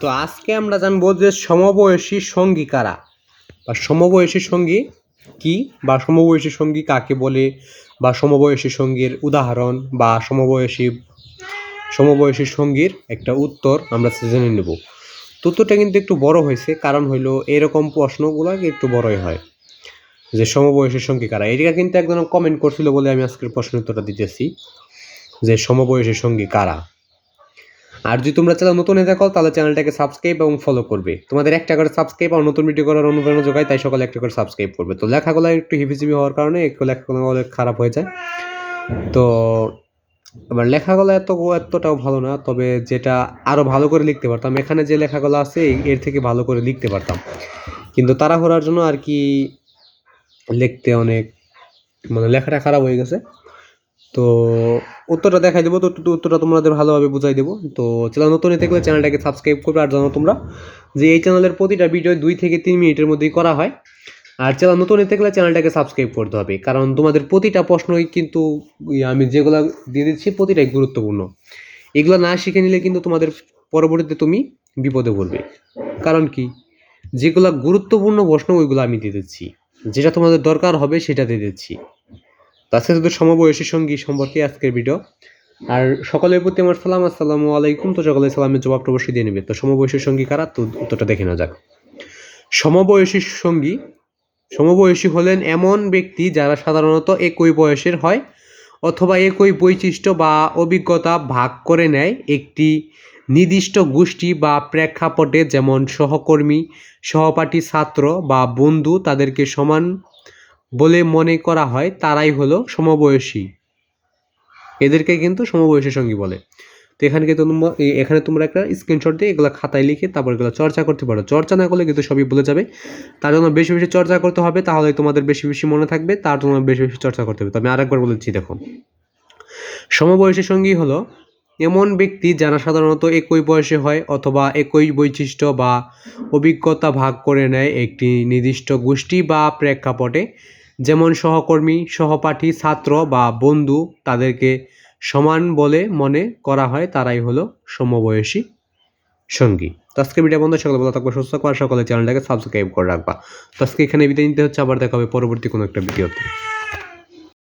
তো আজকে আমরা জানব যে সমবয়সী সঙ্গী কারা? বা সমবয়সী সঙ্গী কি বা সমবয়সী সঙ্গী কাকে বলে? বা সমবয়সী সঙ্গীর উদাহরণ বা সমবয়সী সমবয়সী সঙ্গীর একটা উত্তর আমরা জেনে নেব। তো উত্তরটা কিন্তু একটু বড় হয়েছে, কারণ হইল এরকম প্রশ্নগুলো একটু বড়ই হয়। যে সমবয়সী সঙ্গী কারা? এটা কিন্তু একজন কমেন্ট করছিল বলে আমি আজকের প্রশ্নের উত্তরটা দিতেছি। যে সমবয়সী সঙ্গী কারা? আর যদি তোমরা চ্যানেল নতুন থাকো, তাহলে চ্যানেলটাকে সাবস্ক্রাইব এবং ফলো করবে। তোমাদের একটা করে সাবস্ক্রাইব আর নতুন ভিডিও করার অনুপ্রেরণা যোগায়, তাই সকালে একটা করে সাবস্ক্রাইব করবে। তো লেখাগুলো একটু হিবিজিবি হওয়ার কারণে একটু লেখাগুলো অনেক খারাপ হয়ে যায়। তো আবার লেখাগুলো এত, এতটাও ভালো না, তবে যেটা আরও ভালো করে লিখতে পারতাম, এখানে যে লেখাগুলো আছে, এর থেকে ভালো করে লিখতে পারতাম। কিন্তু তাড়াহুড়ার জন্য আর কি, লিখতে অনেক মানে লেখাটা খারাপ হয়ে গেছে। তো উত্তরটা দেখাই দেবো, তো উত্তরটা তোমাদের ভালোভাবে বুঝাই দেবো। তো চ্যানেল নতুন হয়ে থাকলে চ্যানেলটাকে সাবস্ক্রাইব করবে, আর জানো তোমরা যে এই চ্যানেলের প্রতিটা ভিডিও দুই থেকে তিন মিনিটের মধ্যেই করা হয়। আর চ্যানেল নতুন হয়ে থাকলে চ্যানেলটাকে সাবস্ক্রাইব করতে হবে, কারণ তোমাদের প্রতিটা প্রশ্নই কিন্তু আমি যেগুলো দিয়ে দিচ্ছি প্রতিটাই গুরুত্বপূর্ণ। এগুলো না শিখে নিলে কিন্তু তোমাদের পরবর্তীতে তুমি বিপদে পড়বে। কারণ কি? যেগুলো গুরুত্বপূর্ণ প্রশ্ন ওইগুলো আমি দিয়ে দিচ্ছি। যেটা তোমাদের দরকার হবে সেটা দিয়ে দিচ্ছি। তাছাড়া শুধু সমবয়সী সঙ্গী সম্পর্কে আজকের ভিডিও আর সকলের প্রতি আমার সালাম, আসসালামু আলাইকুম। তো সকলে সালামের জবাবটা অবশ্যই দিয়ে নেবে। তো সমবয়সী সঙ্গী কারা? তো উত্তরটা দেখে না যাক। সমবয়সী সঙ্গী, সমবয়সী হলেন এমন ব্যক্তি যারা সাধারণত একই বয়সের হয় অথবা একই বৈশিষ্ট্য বা অভিজ্ঞতা ভাগ করে নেয় একটি নির্দিষ্ট গোষ্ঠী বা প্রেক্ষাপটে। যেমন সহকর্মী, সহপাঠী ছাত্র বা বন্ধু তাদেরকে সমান বলে মনে করা হয় তারাই হলো সমবয়সী। এদেরকে কিন্তু সমবয়সী সঙ্গী বলে। তো এখানে তোমরা এখানে তোমরা একটা স্ক্রিনশট দিয়ে এগুলো খাতায় লিখে তারপর এগুলো চর্চা করতে পারো। চর্চা না করলে কিন্তু সবই ভুলে যাবে। তার জন্য বেশি বেশি চর্চা করতে হবে, তাহলে তোমাদের বেশি বেশি মনে থাকবে, তার জন্য বেশি বেশি চর্চা করতে হবে। তো আমি আরেকবার বলেছি, দেখো। সমবয়সী সঙ্গী হলো এমন ব্যক্তি যারা সাধারণত একই বয়সে হয় অথবা একই বৈশিষ্ট্য বা অভিজ্ঞতা ভাগ করে নেয় একটি নির্দিষ্ট গোষ্ঠী বা প্রেক্ষাপটে। যেমন সহকর্মী, সহপাঠী, ছাত্র বা বন্ধু তাদেরকে সমান বলে মনে করা হয়, তারাই হলো সমবয়সী সঙ্গী। তো আজকে ভিডিও বন্ধ, সকলে ভালো থাকবে, সুস্থ করা সকলে চ্যানেলটাকে সাবস্ক্রাইব করে রাখবা। তো আজকে এখানে বিদায় নিতে হচ্ছে, আবার দেখা হবে পরবর্তী কোনো একটা ভিডিওতে